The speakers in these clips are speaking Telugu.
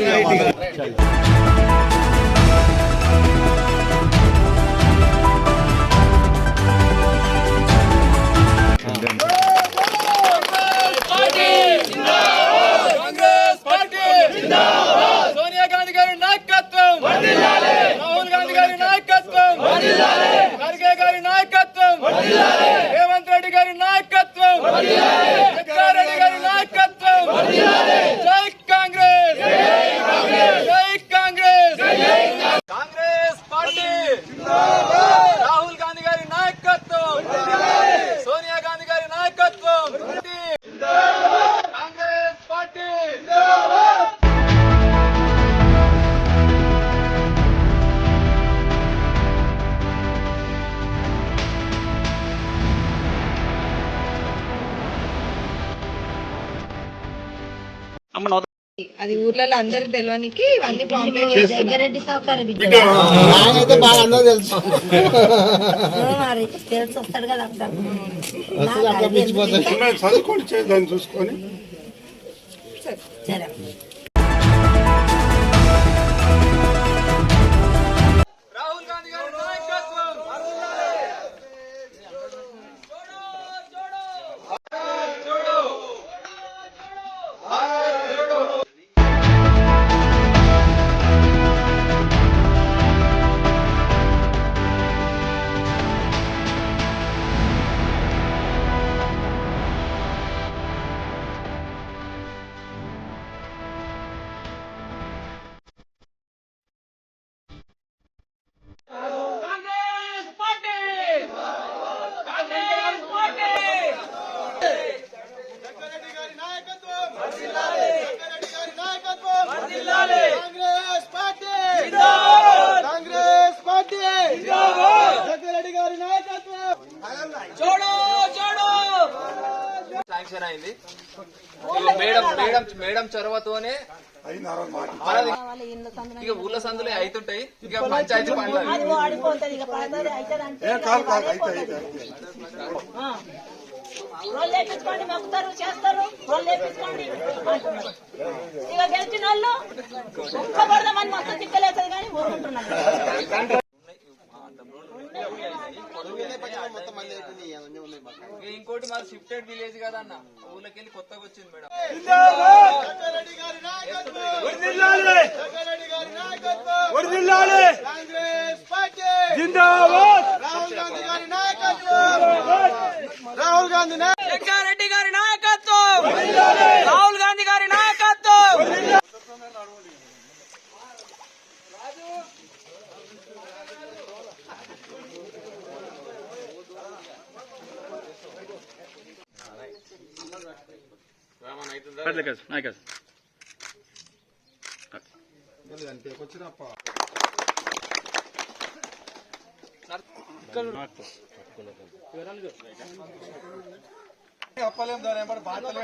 కాంగ్రెస్ అది ఊర్లలో అందరికి తెలియనికి ఇవన్నీ పాంప్లెట్ నాకైతే బాగా అందరూ తెలుసు. మరి తెలిసి వస్తాడు కదా అట్లా చదువుకోండి చూసుకొని. సరే. మేడం మేడం మేడం చొరవతోనే ఇక ఊళ్ళ సందులే అవుతుంటాయి ఇక పంచాయతీ లేపించుకోండి మొక్కుతారు చేస్తారు. లేపించుకోండి. ఇక గెలిచిన వాళ్ళు ఒక్క పడదామని మొత్తం తిక్కలేస్తుంది కానీ ఊరుకుంటున్నారు ఇక ఇంకోటి మాది షిఫ్టెడ్ విలేజ్ కదా అన్న ఊళ్ళకి వెళ్ళి కొత్తగా వచ్చింది మేడం. రాహుల్ గాంధీ గారి నాయకత్వం. రాహుల్ గాంధీ నాయకత్వం జగ్గారెడ్డి గారి నాయకత్వం రాహుల్ గాంధీ గారి నాయకత్వం చెప్పలేం దాని ఏమంటే బాధలు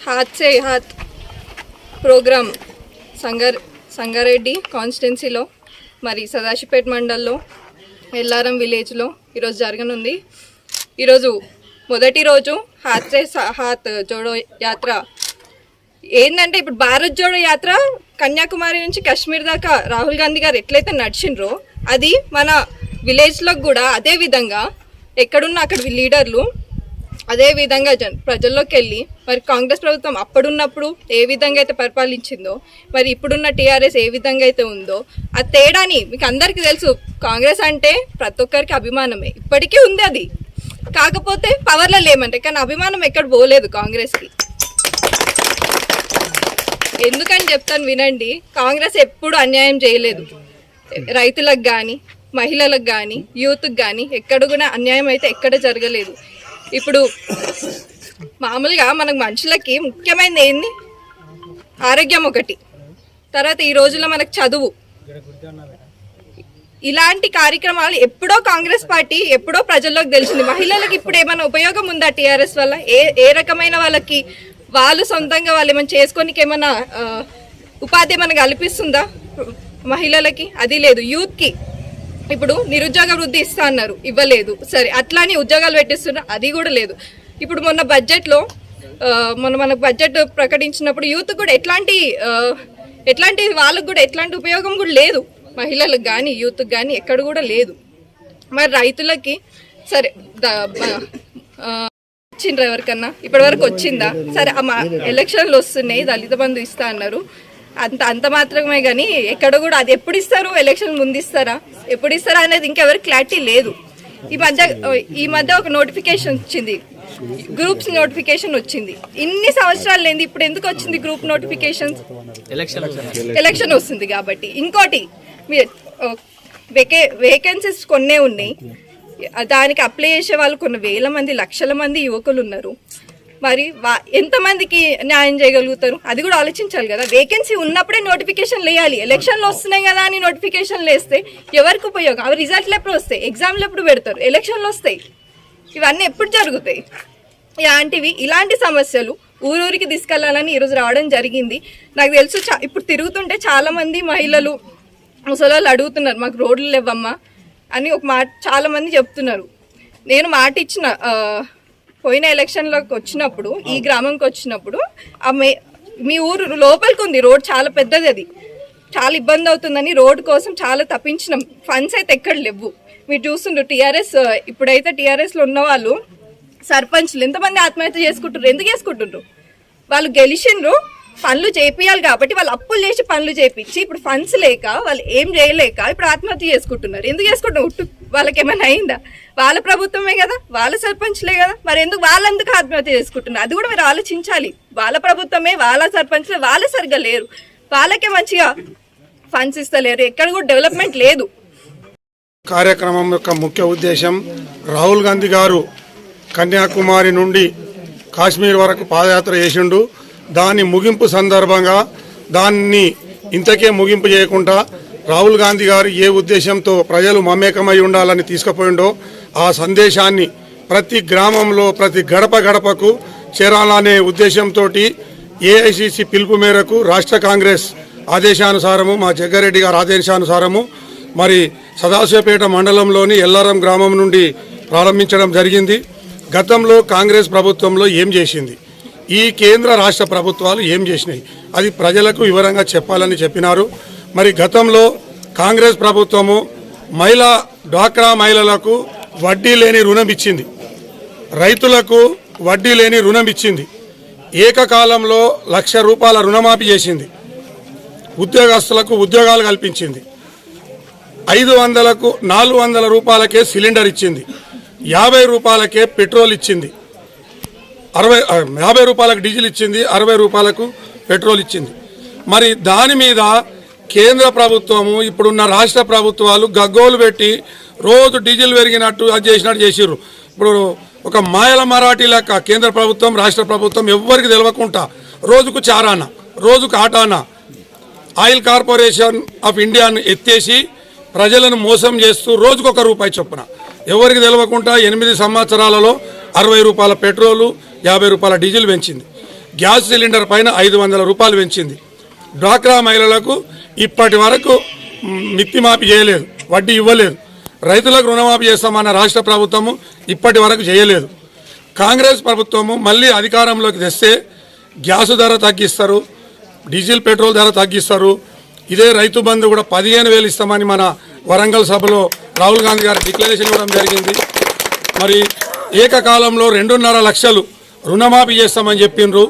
హాత్ సే హాత్. ప్రోగ్రామ్ సంగర్ సంగారెడ్డి కాన్స్టిట్యున్సీలో మరి సదాశివపేట మండల్లో ఎల్లారం విలేజ్లో ఈరోజు జరగనుంది. ఈరోజు మొదటి రోజు హాత్ హాత్ జోడో యాత్ర. ఏంటంటే ఇప్పుడు భారత్ జోడో యాత్ర కన్యాకుమారి నుంచి కాశ్మీర్ దాకా రాహుల్ గాంధీ గారు ఎట్లయితే నడిచిండ్రో అది మన విలేజ్లో కూడా అదే విధంగా ఎక్కడున్న అక్కడ లీడర్లు అదే విధంగా జన్ ప్రజల్లోకి వెళ్ళి మరి కాంగ్రెస్ ప్రభుత్వం అప్పుడున్నప్పుడు ఏ విధంగా అయితే పరిపాలించిందో మరి ఇప్పుడున్న టీఆర్ఎస్ ఏ విధంగా అయితే ఉందో ఆ తేడాని మీకు అందరికీ తెలుసు. కాంగ్రెస్ అంటే ప్రతి ఒక్కరికి అభిమానమే. ఇప్పటికీ ఉంది అది. కాకపోతే పవర్లో లేమంటే కానీ అభిమానం ఎక్కడ పోలేదు కాంగ్రెస్కి. ఎందుకని చెప్తాను వినండి. కాంగ్రెస్ ఎప్పుడు అన్యాయం చేయలేదు. రైతులకు కానీ మహిళలకు కానీ యూత్కి కానీ ఎక్కడ కూడా అన్యాయం అయితే ఎక్కడ జరగలేదు. ఇప్పుడు మామూలుగా మనకు మనుషులకి ముఖ్యమైనది ఏంది? ఆరోగ్యం ఒకటి. తర్వాత ఈ రోజుల్లో మనకు చదువు. ఇలాంటి కార్యక్రమాలు ఎప్పుడో కాంగ్రెస్ పార్టీ ఎప్పుడో ప్రజల్లోకి తెలిసింది. మహిళలకు ఇప్పుడు ఏమైనా ఉపయోగం ఉందా టీఆర్ఎస్ వల్ల? ఏ ఏ రకమైన వాళ్ళకి వాళ్ళు సొంతంగా వాళ్ళు ఏమైనా చేసుకోనికి ఏమైనా ఉపాధి ఏమైనా కల్పిస్తుందా? మహిళలకి అది లేదు. యూత్కి ఇప్పుడు నిరుద్యోగ వృద్ధి ఇస్తా అన్నారు ఇవ్వలేదు. సరే అట్లానే ఉద్యోగాలు పెట్టిస్తున్నారు అది కూడా లేదు. ఇప్పుడు మొన్న బడ్జెట్లో మొన్న మనకు బడ్జెట్ ప్రకటించినప్పుడు యూత్ కూడా ఎట్లాంటి ఎట్లాంటి వాళ్ళకు కూడా ఎట్లాంటి ఉపయోగం కూడా లేదు. మహిళలకు కానీ యూత్కి కానీ ఎక్కడ కూడా లేదు. మరి రైతులకి సరే ఇచ్చిండ్రా ఎవరికన్నా? ఇప్పటి వరకు వచ్చిందా? సరే అమ్మ ఎలక్షన్లు వస్తున్నాయి దళిత బంధు ఇస్తా అన్నారు. అంత అంత మాత్రమే కానీ ఎక్కడ కూడా అది ఎప్పుడు ఇస్తారు ఎలక్షన్ ముందు ఇస్తారా ఎప్పుడు ఇస్తారా అనేది ఇంకెవరికి క్లారిటీ లేదు. ఈ మధ్య ఈ మధ్య ఒక నోటిఫికేషన్ వచ్చింది. గ్రూప్స్ నోటిఫికేషన్ వచ్చింది. ఇన్ని సంవత్సరాలు లేని ఇప్పుడు ఎందుకు వచ్చింది గ్రూప్ నోటిఫికేషన్స్? ఎలక్షన్ వస్తుంది. కాబట్టి. ఇంకోటి వేకే వేకెన్సీస్ కొన్నే ఉన్నాయి. దానికి అప్లై చేసే వాళ్ళు కొన్ని వేల మంది లక్షల మంది యువకులు ఉన్నారు. మరి వా ఎంతమందికి న్యాయం చేయగలుగుతారు? అది కూడా ఆలోచించాలి కదా. వేకెన్సీ ఉన్నప్పుడే నోటిఫికేషన్ వేయాలి ఎలక్షన్లు వస్తున్నాయి కదా అని నోటిఫికేషన్లు వేస్తే ఎవరికి ఉపయోగం? అవి రిజల్ట్లు ఎప్పుడు వస్తాయి? ఎగ్జామ్లు ఎప్పుడు పెడతారు? ఎలక్షన్లు వస్తాయి. ఇవన్నీ ఎప్పుడు జరుగుతాయి? ఇలాంటివి ఇలాంటి సమస్యలు ఊరూరికి తీసుకెళ్ళాలని ఈరోజు రావడం జరిగింది. నాకు తెలుసు చా ఇప్పుడు తిరుగుతుంటే చాలామంది మహిళలు ముసలాళ్ళు అడుగుతున్నారు మాకు రోడ్లు లేవమ్మా అని ఒక మాట చాలామంది చెప్తున్నారు. నేను మాట ఇచ్చిన పోయిన ఎలక్షన్లోకి వచ్చినప్పుడు ఈ గ్రామంకి వచ్చినప్పుడు ఆ మే మీ ఊరు లోపలికి ఉంది రోడ్ చాలా పెద్దది అది. చాలా ఇబ్బంది అవుతుందని రోడ్ కోసం చాలా తప్పించినాం ఫండ్స్ అయితే ఎక్కడ లేవు. మీరు చూస్తుండ్రు టీఆర్ఎస్ ఇప్పుడైతే టీఆర్ఎస్లో ఉన్న వాళ్ళు సర్పంచ్లు ఎంతమంది ఆత్మహత్య చేసుకుంటారు ఎందుకు చేసుకుంటుండ్రు వాళ్ళు గెలిచిండ్రు పనులు చేపియాలి కాబట్టి వాళ్ళు అప్పులు చేసి పనులు చేపించి ఇప్పుడు ఫండ్స్ లేక వాళ్ళు ఏం చేయలేక ఇప్పుడు ఆత్మహత్య చేసుకుంటున్నారు. ఎందుకు చేసుకుంటున్నారు? ఉట్టు వాళ్ళకి ఏమైనా అయిందా? వాళ్ళ ప్రభుత్వమే కదా వాళ్ళ సర్పంచ్లే కదా. మరి ఎందుకు వాళ్ళందుకు ఆత్మహత్య చేసుకుంటున్నారు? అది కూడా మీరు ఆలోచించాలి. వాళ్ళ ప్రభుత్వమే వాళ్ళ సర్పంచ్లే వాళ్ళే సరిగ్గా లేరు. వాళ్ళకే మంచిగా ఫండ్స్ ఇస్తలేరు. ఎక్కడ కూడా డెవలప్మెంట్ లేదు. కార్యక్రమం యొక్క ముఖ్య ఉద్దేశం రాహుల్ గాంధీ గారు కన్యాకుమారి నుండి కాశ్మీర్ వరకు పాదయాత్ర చేసిండు. దాని ముగింపు సందర్భంగా దాన్ని ఇంతకే ముగింపు చేయకుండా రాహుల్ గాంధీ గారు ఏ ఉద్దేశంతో ప్రజలు మమేకమై ఉండాలని తీసుకుపోయిండో ఆ సందేశాన్ని ప్రతి గ్రామంలో ప్రతి గడప గడపకు చేరాలనే ఉద్దేశంతో ఏఐసిసి పిలుపు మేరకు రాష్ట్ర కాంగ్రెస్ ఆదేశానుసారము మా జగ్గారెడ్డి గారి ఆదేశానుసారము మరి సదాశివపేట మండలంలోని ఎల్లారం గ్రామం నుండి ప్రారంభించడం జరిగింది. గతంలో కాంగ్రెస్ ప్రభుత్వంలో ఏం చేసింది? ఈ కేంద్ర రాష్ట్ర ప్రభుత్వాలు ఏం చేసినాయి? అది ప్రజలకు వివరంగా చెప్పాలని చెప్పినారు. మరి గతంలో కాంగ్రెస్ ప్రభుత్వము మహిళా డ్వాక్రా మహిళలకు వడ్డీ లేని రుణం ఇచ్చింది. రైతులకు వడ్డీ లేని రుణం ఇచ్చింది. ఏకకాలంలో లక్ష రూపాయల రుణమాఫీ చేసింది. ఉద్యోగస్తులకు ఉద్యోగాలు కల్పించింది. ఐదు వందలకు నాలుగు వందల రూపాయలకే సిలిండర్ ఇచ్చింది. యాభై రూపాయలకే పెట్రోల్ ఇచ్చింది. అరవై యాభై రూపాయలకు డీజిల్ ఇచ్చింది. అరవై రూపాయలకు పెట్రోల్ ఇచ్చింది. మరి దాని మీద కేంద్ర ప్రభుత్వము ఇప్పుడున్న రాష్ట్ర ప్రభుత్వాలు గగ్గోలు పెట్టి రోజు డీజిల్ పెరిగినట్టు అది చేసినట్టు చేసిర్రు. ఇప్పుడు ఒక మాయల మరాఠీ లెక్క కేంద్ర ప్రభుత్వం రాష్ట్ర ప్రభుత్వం ఎవ్వరికి తెలియకుండా రోజుకు చారానా రోజుకు ఆటానా ఆయిల్ కార్పొరేషన్ ఆఫ్ ఇండియాను ఎత్తేసి ప్రజలను మోసం చేస్తూ రోజుకొక రూపాయి చొప్పున. ఎవరికి తెలియకుండా ఎనిమిది సంవత్సరాలలో అరవై రూపాయల పెట్రోలు యాభై రూపాయల డీజిల్ పెంచింది. గ్యాస్ సిలిండర్ పైన ఐదు వందల రూపాయలు పెంచింది. డ్వాక్రా మహిళలకు ఇప్పటి వరకు మిత్తిమాపి మిత్తి మాఫీ చేయలేదు వడ్డీ ఇవ్వలేదు. రైతులకు రుణమాఫీ చేస్తామన్న రాష్ట్ర ప్రభుత్వము ఇప్పటి వరకు చేయలేదు. కాంగ్రెస్ ప్రభుత్వము మళ్ళీ అధికారంలోకి తెస్తే గ్యాసు ధర తగ్గిస్తారు డీజిల్ పెట్రోల్ ధర తగ్గిస్తారు. ఇదే రైతు బంధు కూడా పదిహేను వేలు ఇస్తామని మన వరంగల్ సభలో రాహుల్ గాంధీ గారు డిక్లరేషన్ ఇవ్వడం జరిగింది. మరి ఏకకాలంలో రెండున్నర లక్షలు రుణమాఫీ చేస్తామని చెప్పిండ్రు.